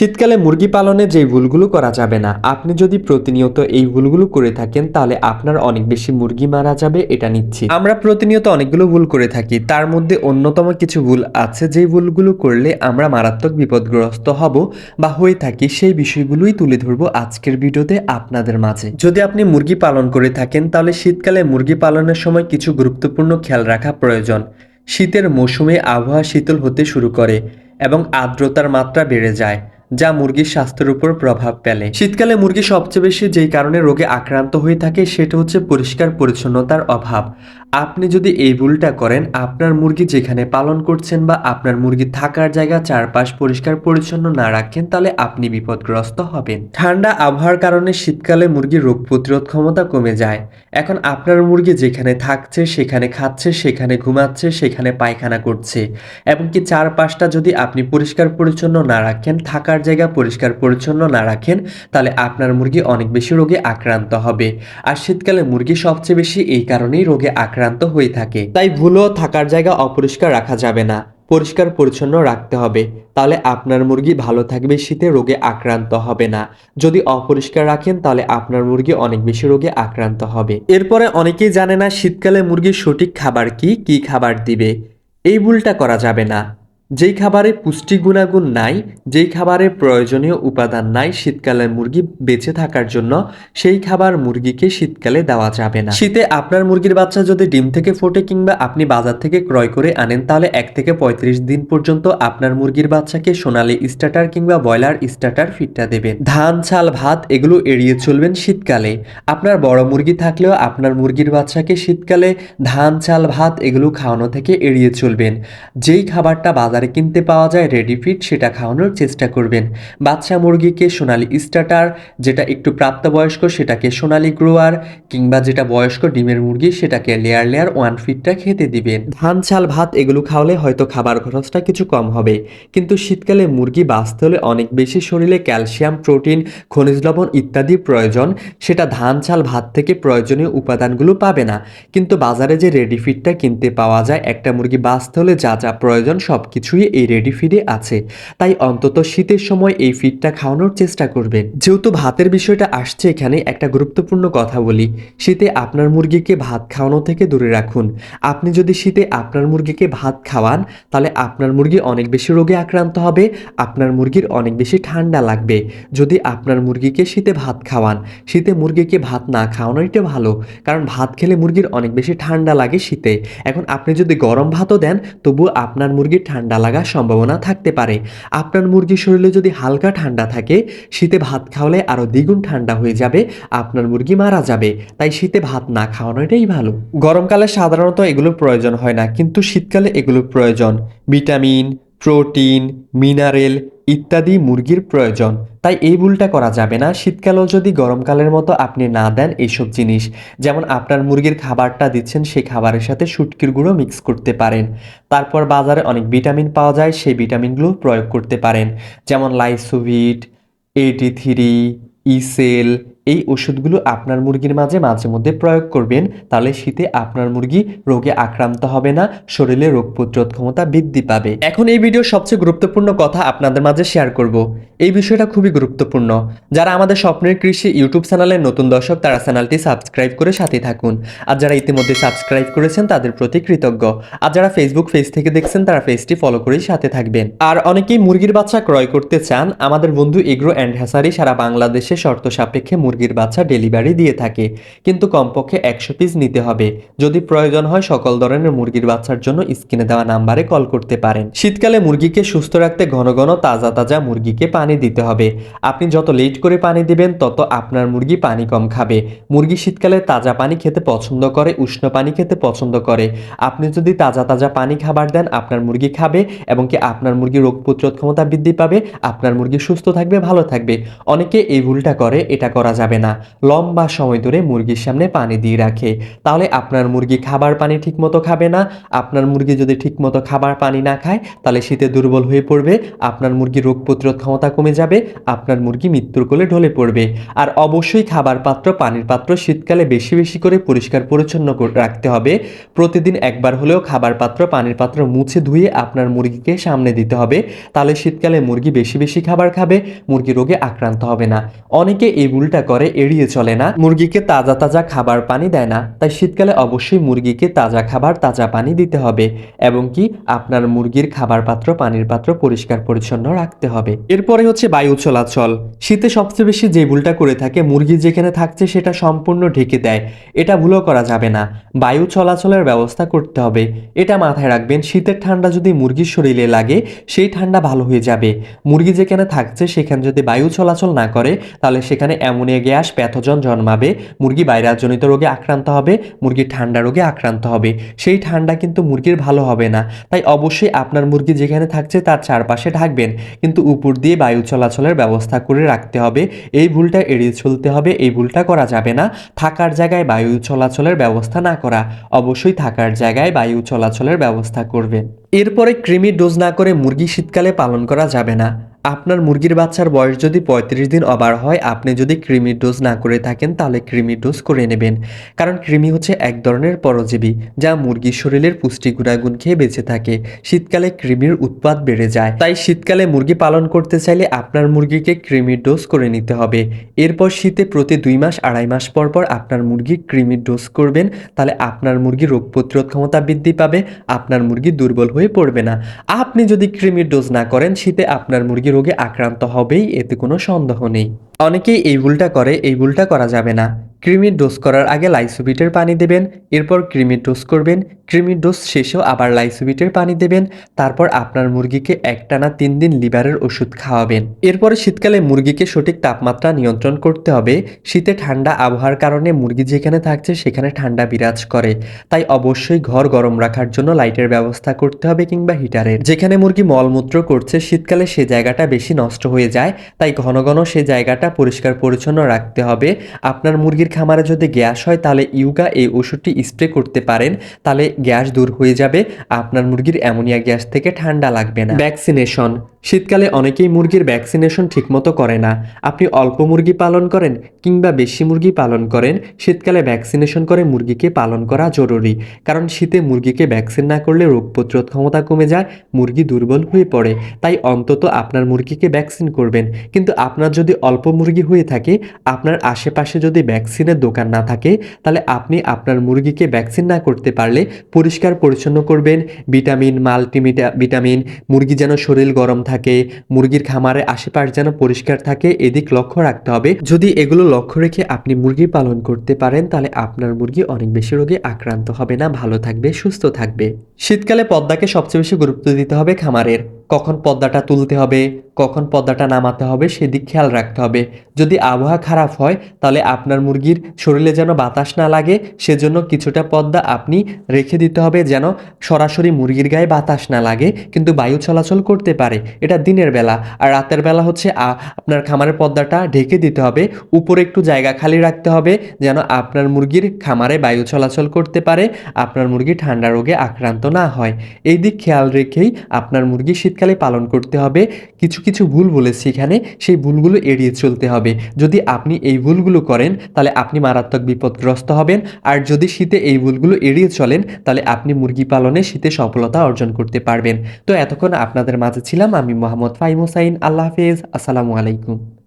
শীতকালে মুরগি পালনে যে ভুলগুলো করা যাবে না, আপনি যদি প্রতিনিয়ত এই ভুলগুলো করে থাকেন, তাহলে আপনার অনেক বেশি মুরগি মারা যাবে, এটা নিচ্ছি আমরা প্রতিনিয়ত অনেকগুলো ভুল করে থাকি, তার মধ্যে অন্যতম কিছু ভুল আছে, যে ভুলগুলো করলে আমরা মারাত্মক বিপদগ্রস্ত হব বা হয়ে থাকি, সেই বিষয়গুলোই তুলে ধরবো আজকের ভিডিওতে আপনাদের মাঝে। যদি আপনি মুরগি পালন করে থাকেন, তাহলে শীতকালে মুরগি পালনের সময় কিছু গুরুত্বপূর্ণ খেয়াল রাখা প্রয়োজন। শীতের মৌসুমে আবহাওয়া শীতল হতে শুরু করে এবং আর্দ্রতার মাত্রা বেড়ে যায়। যা মুরগির স্বাস্থ্যের উপর প্রভাব ফেলে। শীতকালে মুরগি সবচেয়ে বেশি যেই কারণে রোগে আক্রান্ত হয়ে থাকে সেটা হচ্ছে পরিষ্কার পরিচ্ছন্নতার অভাব। আপনি যদি এই ভুলটা করেন, আপনার মুরগি যেখানে পালন করছেন বা আপনার মুরগি থাকার জায়গা চারপাশ পরিষ্কার পরিচ্ছন্ন না রাখেন, তাহলে আপনি বিপদগ্রস্ত হবেন। ঠান্ডা আবহাওয়ার কারণে শীতকালে মুরগির রোগ প্রতিরোধ ক্ষমতা কমে যায়। এখন আপনার মুরগি যেখানে থাকছে, সেখানে খাচ্ছে, সেখানে ঘুমাচ্ছে, সেখানে পায়খানা করছে। এবং কি চারপাশটা যদি আপনি পরিষ্কার পরিচ্ছন্ন না রাখেন, থাকার জায়গা পরিষ্কার পরিচ্ছন্ন না রাখেন, তাহলে আপনার মুরগি অনেক বেশি রোগে আক্রান্ত হবে। আর শীতকালে মুরগি সবচেয়ে বেশি এই কারণেই রোগে আক্রান্ত হয়ে থাকে। তাই ভুলও থাকার জায়গা অপরিষ্কার রাখা যাবে না। পরিষ্কার পরিচ্ছন্ন রাখতে হবে। তাহলে আপনার মুরগি ভালো থাকবে, শীতে রোগে আক্রান্ত হবে না। যদি অপরিষ্কার রাখেন, তাহলে আপনার মুরগি অনেক বেশি রোগে আক্রান্ত হবে। এরপরে অনেকেই জানে না শীতকালে মুরগির সঠিক খাবার কি কি খাবার দিবে। এই ভুলটা করা যাবে না। যেই খাবারে পুষ্টি গুণাগুণ নাই, যেই খাবারে প্রয়োজনীয় উপাদান নাই শীতকালে মুরগি বেঁচে থাকার জন্য, সেই খাবার মুরগিকে শীতকালে দেওয়া যাবে না। শীতে আপনার মুরগির বাচ্চা যদি ডিম থেকে ফোটে কিংবা আপনি বাজার থেকে ক্রয় করে আনেন, তাহলে এক থেকে পঁয়ত্রিশ দিন পর্যন্ত আপনার মুরগির বাচ্চাকে সোনালি স্টার্টার কিংবা ব্রয়লার স্টার্টার ফিটটা দেবেন। ধান, চাল, ভাত, এগুলো এড়িয়ে চলবেন শীতকালে। আপনার বড় মুরগি থাকলেও আপনার মুরগির বাচ্চাকে শীতকালে ধান, চাল, ভাত, এগুলো খাওয়ানো থেকে এড়িয়ে চলবেন। যেই খাবারটা বাজারে কিনতে পাওয়া যায় রেডি ফিট সেটা খাওয়ানোর চেষ্টা করবেন। বাচ্চা মুরগিকে সোনালি স্টার্টার যেটা একটু প্রাপ্তবয়স্ক, সেটাকে সোনালি গ্রোয়ার কিংবা যেটা বয়স্ক ডিমের মুরগি, সেটাকে লেয়ার লেয়ার ওয়ান ফিটটা খেতে দিবেন। ধান, চাল, ভাত এগুলো খাওয়ালে হয়তো খাবার খরচটা কিছু কম হবে। কিন্তু শীতকালে মুরগি বাঁচতে হলে অনেক বেশি শরীরে ক্যালসিয়াম প্রোটিন খনিজ লবণ ইত্যাদি প্রয়োজন। সেটা ধান, চাল, ভাত থেকে প্রয়োজনীয় উপাদানগুলো পাবে না। কিন্তু বাজারে যে রেডি ফিডটা কিনতে পাওয়া যায়, একটা মুরগি বাঁচতে হলে যা যা প্রয়োজন সব কিছুই এই রেডি ফিডে আছে। তাই অন্তত শীতের সময় এই ফিডটা খাওয়ানোর চেষ্টা করবেন। যেহেতু ভাতের বিষয়টা আসছে এখানে, একটা গুরুত্বপূর্ণ কথা বলি। শীতে আপনার মুরগিকে ভাত খাওয়ানো থেকে দূরে রাখুন। আপনি যদি শীতে আপনার মুরগিকে ভাত খাওয়ান, তাহলে আপনার মুরগি অনেক বেশি রোগে আক্রান্ত হবে, আপনার মুরগির অনেক বেশি ঠান্ডা লাগবে। যদি আপনার মুরগিকে শীতে ভাত খাওয়ান, শীতে মুরগিকে ভাত না খাওয়ানোইটা ভালো, কারণ ভাত খেলে মুরগির অনেক বেশি ঠান্ডা লাগে শীতে। এখন আপনি যদি গরম ভাতও দেন, তবুও আপনার মুরগির ঠান্ডা লাগার সম্ভাবনা থাকতে পারে। আপনার মুরগির শরীরে যদি হালকা ঠান্ডা থাকে, শীতে ভাত খাওয়ালে আরও দ্বিগুণ ঠান্ডা হয়ে যাবে, আপনার মুরগি মারা যাবে। তাই শীতে ভাত না খাওয়ানোটাই ভালো। গরমকালে সাধারণত এগুলোর প্রয়োজন হয় না, কিন্তু শীতকালে এগুলোর প্রয়োজন। ভিটামিন প্রোটিন, মিনারেল ইত্যাদি মুরগির প্রয়োজন। তাই এই ভুলটা করা যাবে না। শীতকালেও যদি গরমকালের মতো আপনি না দেন এইসব জিনিস, যেমন আপনার মুরগির খাবারটা দিচ্ছেন, সেই খাবারের সাথে শুটকির গুঁড়ো মিক্স করতে পারেন। তারপর বাজারে অনেক ভিটামিন পাওয়া যায়, সেই ভিটামিনগুলো প্রয়োগ করতে পারেন। যেমন লাইসোভিট এটি থ্রি ইসেল এই ওষুধগুলো আপনার মুরগির মাঝে মাঝে মধ্যে প্রয়োগ করবেন, তাহলে শীতে আপনার মুরগি রোগে আক্রান্ত হবে না, শরীরে রোগ প্রতিরোধ ক্ষমতা বৃদ্ধি পাবে। এখন এই ভিডিওর সবচেয়ে গুরুত্বপূর্ণ কথা আপনাদের মাঝে শেয়ার করব। এই বিষয়টা খুবই গুরুত্বপূর্ণ। যারা আমাদের স্বপ্নের কৃষি ইউটিউব চ্যানেলের নতুন দর্শক, তারা চ্যানেলটি সাবস্ক্রাইব করে সাথে থাকুন। আর যারা ইতিমধ্যে সাবস্ক্রাইব করেছেন, তাদের প্রতি কৃতজ্ঞ। আর যারা ফেসবুক পেজ থেকে দেখছেন, তারা পেজটি ফলো করেই সাথে থাকবেন। আর অনেকেই মুরগির বাচ্চা ক্রয় করতে চান। আমাদের বন্ধু এগ্রো অ্যান্ড হ্যাসারি সারা বাংলাদেশে শর্ত সাপেক্ষে মুরগির বাচ্চা ডেলিভারি দিয়ে থাকে। কিন্তু কমপক্ষে একশো পিস নিতে হবে। যদি প্রয়োজন হয়, সকল ধরনের মুরগির বাচ্চার জন্য স্ক্রিনে দেওয়া নাম্বারে কল করতে পারেন। শীতকালে মুরগিকে সুস্থ রাখতে ঘন ঘন তাজা তাজা মুরগিকে পানি দিতে হবে। আপনি যত লেট করে পানি দিবেন, তত আপনার মুরগি পানি কম খাবে। মুরগি শীতকালে তাজা পানি খেতে পছন্দ করে, উষ্ণ পানি খেতে পছন্দ করে। আপনি যদি তাজা তাজা পানি খাবার দেন, আপনার মুরগি খাবে এবং কি আপনার মুরগি রোগ প্রতিরোধ ক্ষমতা বৃদ্ধি পাবে, আপনার মুরগি সুস্থ থাকবে, ভালো থাকবে। অনেকে এই ভুলটা করে, এটা করা যাবে না। লম্বা সময় ধরে মুরগির সামনে পানি দিয়ে রাখে। তাহলে আপনার মুরগি খাবার পানি ঠিকমতো খাবে না। আপনার মুরগি যদি ঠিকমতো খাবার পানি না খায়, তাহলে শীতে দুর্বল হয়ে পড়বে। আপনার মুরগি রোগ প্রতিরোধ ক্ষমতা কমে যাবে। আপনার মুরগি মৃত্যুর কোলে ঢলে পড়বে। আর অবশ্যই খাবার পাত্র, পানির পাত্র শীতকালে বেশি বেশি করে পরিষ্কার পরিচ্ছন্ন রাখতে হবে। প্রতিদিন একবার হলেও খাবার পাত্র, পানির পাত্র মুছে ধুয়ে আপনার মুরগিকে সামনে দিতে হবে। তাহলে শীতকালে মুরগি বেশি বেশি খাবার খাবে। মুরগি রোগে আক্রান্ত হবে না। অনেকে এই ভুলটা করে এড়িয়ে চলে না। মুরগিকে তাজা তাজা খাবার পানি দেয় না। তাই শীতকালে অবশ্যই মুরগিকে তাজা খাবার, তাজা পানি দিতে হবে এবং কি আপনার মুরগির খাবার পাত্র, পানির পাত্র পরিষ্কার, পরিচ্ছন্ন রাখতে হবে। এরপরে হচ্ছে বায়ু চলাচল। শীতে সবচেয়ে বেশি যে ভুলটা করে থাকে, মুরগি যেখানে থাকছে সেটা সম্পূর্ণ ঢেকে দেয়। এটা ভুলও করা যাবে না। বায়ু চলাচলের ব্যবস্থা করতে হবে। এটা মাথায় রাখবেন, শীতের ঠান্ডা যদি মুরগির শরীরে লাগে, সেই ঠান্ডা ভালো হয়ে যাবে। মুরগি যেখানে থাকছে, সেখানে যদি বায়ু চলাচল না করে, তাহলে সেখানে অ্যামোনিয়া গ্যাস প্যাথোজন জন্মাবে, মুরগি বাইরাজনিত রোগে আক্রান্ত হবে মুরগি ঠান্ডা রোগে আক্রান্ত হবে। সেই ঠান্ডা কিন্তু মুরগির ভালো হবে না। তাই অবশ্যই আপনার মুরগি যেখানে থাকছে তার চারপাশে ঢাকবেন। কিন্তু উপর দিয়ে বায়ু চলাচলের ব্যবস্থা করে রাখতে হবে। এই ভুলটা এড়িয়ে চলতে হবে, এই ভুলটা করা যাবে না। থাকার জায়গায় বায়ু চলাচলের ব্যবস্থা না করা। অবশ্যই থাকার জায়গায় বায়ু চলাচলের ব্যবস্থা করবেন। এরপরে কৃমি ডোজ না করে মুরগি শীতকালে পালন করা যাবে না। আপনার মুরগির বাচ্চার বয়স যদি পঁয়ত্রিশ দিন অবার হয়, আপনি যদি কৃমির ডোজ না করে থাকেন, তাহলে কৃমির ডোজ করে নেবেন। কারণ কৃমি হচ্ছে এক ধরনের পরজীবী, যা মুরগির শরীরের পুষ্টি গুণাগুণ খেয়ে বেঁচে থাকে। শীতকালে কৃমির উৎপাদ বেড়ে যায়। তাই শীতকালে মুরগি পালন করতে চাইলে আপনার মুরগিকে কৃমির ডোজ করে নিতে হবে। এরপর শীতে প্রতি দুই মাস, আড়াই মাস পর পর আপনার মুরগি কৃমির ডোজ করবেন, তাহলে আপনার মুরগি রোগ প্রতিরোধ ক্ষমতা বৃদ্ধি পাবে, আপনার মুরগি দুর্বল হয়ে পড়বে না। আপনি যদি কৃমির ডোজ না করেন, শীতে আপনার মুরগি রোগে আক্রান্ত হবেই, এতে কোনো সন্দেহ নেই। অনেকেই এই ভুলটা করে, এই ভুলটা করা যাবে না। কৃমির ডোজ করার আগে লাইসোবিটের পানি দেবেন, এরপর ক্রিমির ডোজ করবেন, ক্রিমির ডোজ শেষেও আবার লাইসোবিটের পানি দেবেন, তারপর আপনার মুরগিকে একটানা তিন দিন লিভারের ওষুধ খাওয়াবেন। এরপরে শীতকালে মুরগিকে সঠিক তাপমাত্রা নিয়ন্ত্রণ করতে হবে। শীতে ঠান্ডা আবহাওয়ার কারণে মুরগি যেখানে থাকছে সেখানে ঠান্ডা বিরাজ করে। তাই অবশ্যই ঘর গরম রাখার জন্য লাইটের ব্যবস্থা করতে হবে কিংবা হিটারের। যেখানে মুরগি মলমূত্র করছে, শীতকালে সে জায়গাটা বেশি নষ্ট হয়ে যায়, তাই ঘন ঘন সে জায়গাটা পরিষ্কার পরিচ্ছন্ন রাখতে হবে। আপনার মুরগির খামারে যদি গ্যাস হয়, তাহলে ইউগা এই ওষুধটি স্প্রে করতে পারেন। তাহলে গ্যাস দূর হয়ে যাবে। আপনার মুরগির অ্যামোনিয়া গ্যাস থেকে ঠান্ডা লাগবে না। ভ্যাকসিনেশন শীতকালে অনেকেই মুরগির ভ্যাকসিনেশন ঠিকমতো করে না। আপনি অল্প মুরগি পালন করেন কিংবা বেশি মুরগি পালন করেন, শীতকালে ভ্যাকসিনেশন করে মুরগিকে পালন করা জরুরি। কারণ শীতে মুরগিকে ভ্যাকসিন না করলে রোগ প্রতিরোধ ক্ষমতা কমে যায়, মুরগি দুর্বল হয়ে পড়ে। তাই অন্তত আপনার মুরগিকে ভ্যাকসিন করবেন। কিন্তু আপনার যদি অল্প মুরগি হয়ে থাকে, আপনার আশেপাশে যদি ভ্যাকসিনের দোকান না থাকে, তাহলে আপনি আপনার মুরগিকে ভ্যাকসিন না করতে পারলে পরিষ্কার পরিচ্ছন্ন করবেন। ভিটামিন মাল্টিমিটা ভিটামিন, মুরগি যেন শরীর গরম থাকে মুরগির খামারের আশেপাশ যেন পরিষ্কার থাকে, এদিক লক্ষ্য রাখতে হবে। যদি এগুলো লক্ষ্য রেখে আপনি মুরগি পালন করতে পারেন, তাহলে আপনার মুরগি অনেক বেশি রোগে আক্রান্ত হবে না, ভালো থাকবে, সুস্থ থাকবে। শীতকালে পদ্মাকে সবচেয়ে বেশি গুরুত্ব দিতে হবে খামারের। কখন পদ্মাটা তুলতে হবে কখন পদ্মাটা নামাতে হবে সেদিক খেয়াল রাখতে হবে। যদি আবহাওয়া খারাপ হয়, তাহলে আপনার মুরগির শরীরে যেন বাতাস না লাগে, সেজন্য কিছুটা পদ্মা আপনি রেখে দিতে হবে যেন সরাসরি মুরগির গায়ে বাতাস না লাগে, কিন্তু বায়ু চলাচল করতে পারে। এটা দিনের বেলা। আর রাতের বেলা হচ্ছে আপনার খামারের পদ্মাটা ঢেকে দিতে হবে। উপরে একটু জায়গা খালি রাখতে হবে যেন আপনার মুরগির খামারে বায়ু চলাচল করতে পারে, আপনার মুরগি ঠান্ডা রোগে আক্রান্ত না হয়। এই দিক খেয়াল রেখেই আপনার মুরগি শীতকালে পালন করতে হবে। কিছু কিছু ভুল বলেছি এখানে, সেই ভুলগুলো এড়িয়ে চলতে হবে। যদি আপনি এই ভুলগুলো করেন, তাহলে আপনি মারাত্মক বিপদগ্রস্ত হবেন। আর যদি শীতে এই ভুলগুলো এড়িয়ে চলেন, তাহলে আপনি মুরগি পালনে শীতে সফলতা অর্জন করতে পারবেন। তো এতক্ষণ আপনাদের মাঝে ছিলাম আমি মোহাম্মদ ফাইম হোসাইন। আল্লাহ হাফেজ। আসসালামু আলাইকুম।